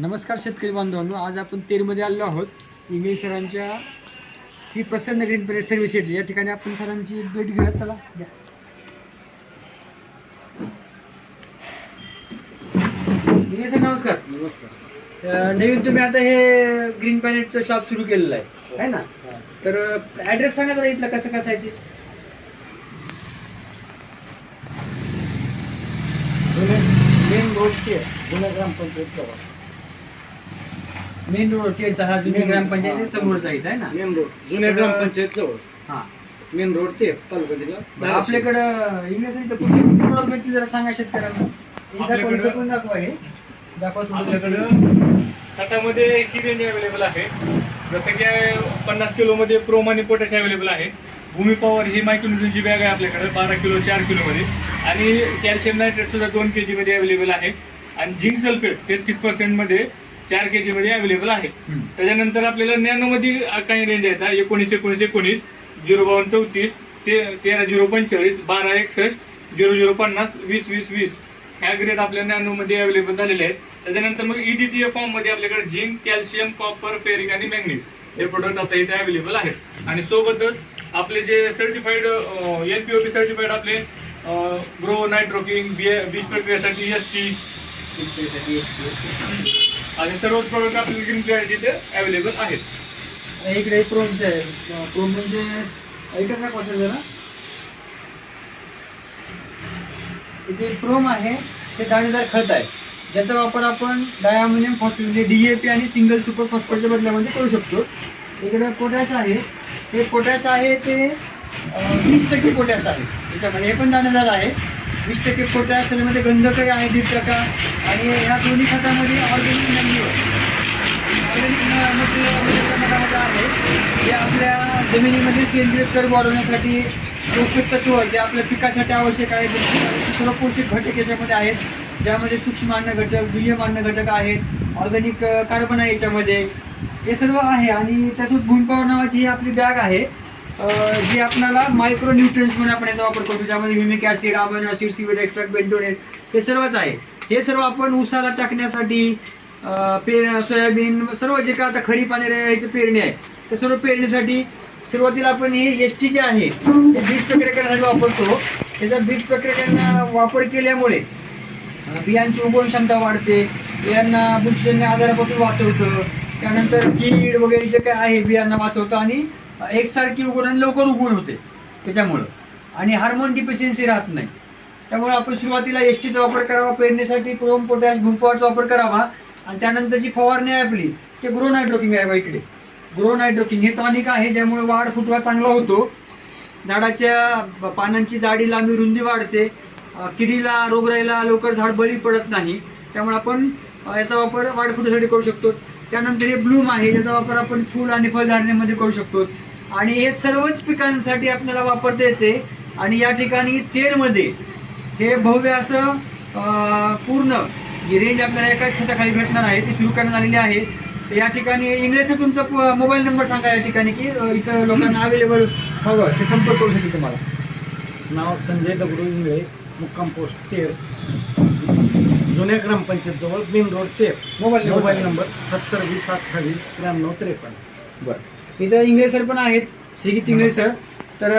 नमस्कार शेतकरी बांधवांनो आज आपण तेरमध्ये आलेलो आहोत. इंग्लिश सरांच्या Shri Prasanna green parade service centre या ठिकाणी आपण सरांची भेट घेऊयात. चला या. इंग्लिश सर नमस्कार. नमस्कार. अं, नवीन तुम्ही आता हे ग्रीन पॅनेटचं शॉप सुरू केलेलं आहे. है. ना? तर ॲड्रेस सांगा जरा इथलं कसं कसं आहे ते. मेन रोड ते जुन्या ग्रामपंचायत जवळ. मेन रोड तेचा हा जुनी Main road, ग्रामपंचायत हा. समोरचा इथं आहे ना? मेन रोड जुन्या तर- ग्रामपंचायत जवळ हा. मेन रोड ते तालुका जिल्हा धाराशिव. आपल्याकडं इंग्लिश इथं कुठली कुठली जरा सांगा शेतकऱ्यांना? इथं दाखवा, आपल्याकडं- इथं पण दाखवा हे? दाखवा थोडंसं. आपल्याकडं खतामध्ये ही रेंज अवेलेबल आहे? जसं की पन्नास किलोमध्ये प्रोम आणि पोटॅश अवेलेबल आहे. भूमी पॉवर ही मायक्रोन्यूटनची बॅग आहे आपल्याकडे बारा किलो चार किलोमध्ये. आणि कॅल्शियम नायट्रेट सुद्धा दोन के जीमध्ये अवेलेबल आहे. आणि झिंक सल्फेट तेहतीस पर्सेंटमध्ये चार के जीमध्ये अवेलेबल आहे. हम्म. त्याच्यानंतर आपल्याला नॅनोमध्ये काही रेंज आहेत एकोणीस एकोणीस एकोणीस झिरो बावन्न चौतीस ते तेरा झिरो पंचेचाळीस बारा एकसष्ट झिरो झिरो पन्नास वीस वीस वीस. ह्या ग्रेड आपल्या नॅनोमध्ये अवेलेबल झालेले आहेत. त्याच्यानंतर मग E ईडीटीए फॉर्ममध्ये आपल्याकडे झिंक कॅल्शियम कॉपर फेरिक आणि मॅग्नीज हे प्रोडक्ट आता इथे अवेलेबल आहेत. आणि सोबतच आपले जे certified N P P certified आपले ग्रो नायट्रोकिंग बी बीज प्रक्रियेसाठी एस टी आणि सर्वच प्रोडक्ट आपल्याला ग्रीन क्लॅरिटी इथे अवेलेबल आहेत. इकडे प्रोमचे आहे प्रोम म्हणजे ऐकत ना कसं जरा. इथे प्रोम आहे ते दाणेदार खत आहे. ज्याचा वापर आपण डायमोनियम फॉस्फेट म्हणजे डीएपी आणि सिंगल सुपर फॉस्फेटच्या बदल्यामध्ये करू शकतो. इकडे पोटॅश आहे. हे पोटॅश आहे ते वीस टक्के पोटॅश आहे. त्याच्यामध्ये हे पण दाणेदार आहे. वीस टक्के पोटॅश त्याच्यामध्ये गंधकही आहे दीड टक्का. आणि ह्या दोन्ही खतामध्ये ऑर्गॅनिक मॅन्युअर मटेरियल आहे. जे आपल्या जमिनीमध्ये सेंद्रिय कर वाढवण्यासाठी पोषक तत्व जे आपल्या पिकासाठी आवश्यक आहे ते सर्व पोषक घटक याच्यामध्ये आहेत. ज्यामध्ये सूक्ष्म अन्न घटक दुय्यम अन्न घटक आहेत ऑर्गॅनिक कार्बन आहे याच्यामध्ये. हे सर्व आहे आणि त्यासोबत भूमिपावर नावाची ही आपली बॅग आहे. जे आपल्याला मायक्रो न्यूट्रियन्स म्हणून आपण याचा वापर करतो ज्यामध्ये humic acid amino acid seaweed extract bentonite हे सर्वच आहे. हे सर्व आपण उसाला टाकण्यासाठी पेर सोयाबीन सर्व जे काय आता खरीप आणि रब्याचं पेरणी आहे ते सर्व पेरणीसाठी सुरुवातीला आपण हे एस टी जे आहे ते बीज प्रक्रिया करण्यासाठी वापरतो. त्याचा बीज प्रक्रिया वापर केल्यामुळे बियांची उगवण क्षमता वाढते बियांना बुरशीजन्य आजारापासून वाचवतं त्यानंतर कीड वगैरे जे काय आहे बियांना वाचवतं आणि एकसारखी उगवून आणि लवकर उगवून होते त्याच्यामुळं. आणि हार्मोन डिफिशियन्सी राहत नाही. त्यामुळे आपण सुरुवातीला एस टीचा वापर करावा पेरणीसाठी क्रोम पोटॅश भूपवाचा वापर करावा. आणि त्यानंतर जी फवारणी आहे आपली ते ग्रो हायड्रोकिंग आहे इकडे. ग्रो हायड्रोकिंग हे टॉनिक आहे ज्यामुळे वाढ फुटवा चांगला होतो. झाडाच्या पानांची जाडी लांबी रुंदी वाढते. किडीला रोगराईला लवकर झाड बळी पडत नाही. त्यामुळे आपण याचा वापर वाढ फुटीसाठी करू शकतो. त्यानंतर हे ब्लूम आहे याचा वापर आपण फूल आणि फळधारणेमध्ये करू शकतो. आणि हे सर्वच पिकांसाठी आपल्याला वापरता येते. आणि या ठिकाणी तेरमध्ये हे भव्य असं पूर्ण ही रेंज आपल्याला एकाच छताखाली भेटणार आहे ती सुरू करण्यात आलेली आहे. तर या ठिकाणी इंग्लिशचा तुमचा मोबाईल नंबर सांगा या ठिकाणी की इथं लोकांना अवेलेबल हवं ते संपर्क करू शकतील तुम्हाला. नाव संजय दगडू इंगळे मुक्काम पोस्ट तेर. जुन्या ग्रामपंचायत जवळ main road Ter. Mobile mobile. Number सत्तर वीस अठ्ठावीस त्र्याण्णव त्रेपन्न. बरं. इथं इंगळे सर पण आहेत श्रीगीत इंगळे सर. तर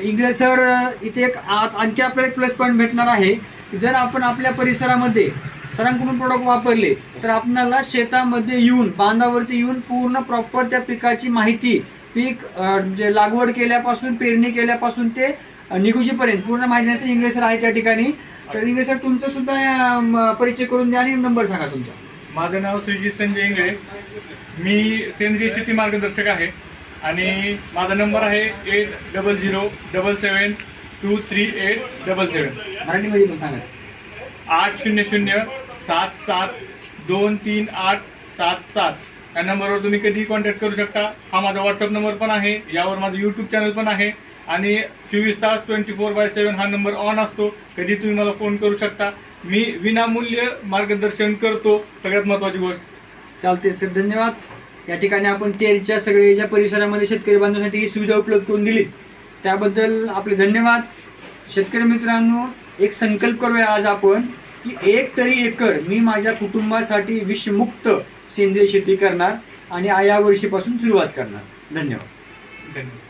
इंगळे सर इथे एक आणखी आपल्याला एक प्लस पॉईंट भेटणार आहे की जर आपण आपल्या परिसरामध्ये सरांकडून प्रोडक्ट वापरले तर आपल्याला शेतामध्ये येऊन बांधावरती येऊन पूर्ण प्रॉपर त्या पिकाची माहिती पीक जे लागवड केल्यापासून पेरणी केल्यापासून ते निघूजीपर्यंत पूर्ण माहिती देण्यासाठी इंग्लिश सर आहे त्या ठिकाणी. तर इंग्लिश सर सुद्धा परिचय करून द्या आणि नंबर सांगा तुमचा. माझं नाव श्रीजित संजय इंगळे. मी सेंद्रिय शेती मार्गदर्शक आहे. आणि माझा नंबर आहे eight double zero double seven two three eight double seven मराठीमध्ये पण सांगा आठ शून्य शून्य सात सात दोन तीन आठ सात सात. या नंबरवर तुम्ही कधीही कॉन्टॅक्ट करू शकता. हा माझा व्हॉट्सअप नंबर पण आहे यावर माझं यूट्यूब चॅनल पण आहे आणि चोवीस तास ट्वेंटी फोर बाय सेवन हा नंबर ऑन असतो. कधी तुम्ही मला फोन करू शकता. मी विनामूल्य मार्गदर्शन करतो. सगळ्यात महत्त्वाची गोष्ट. चालते सर धन्यवाद. या ठिकाणी आपण तेरच्या सगळे ज्या परिसरामध्ये शेतकरी बांधवासाठी ही सुविधा उपलब्ध करून दिली. त्याबद्दल आपले धन्यवाद. शेतकरी मित्रांनो एक संकल्प करूया आज आपण. की एक तरी एकर मी माझ्या कुटुंबासाठी विषमुक्त सेंद्रिय शेती करणार आणि या वर्षीपासून सुरुवात करणार. धन्यवाद. धन्यवाद.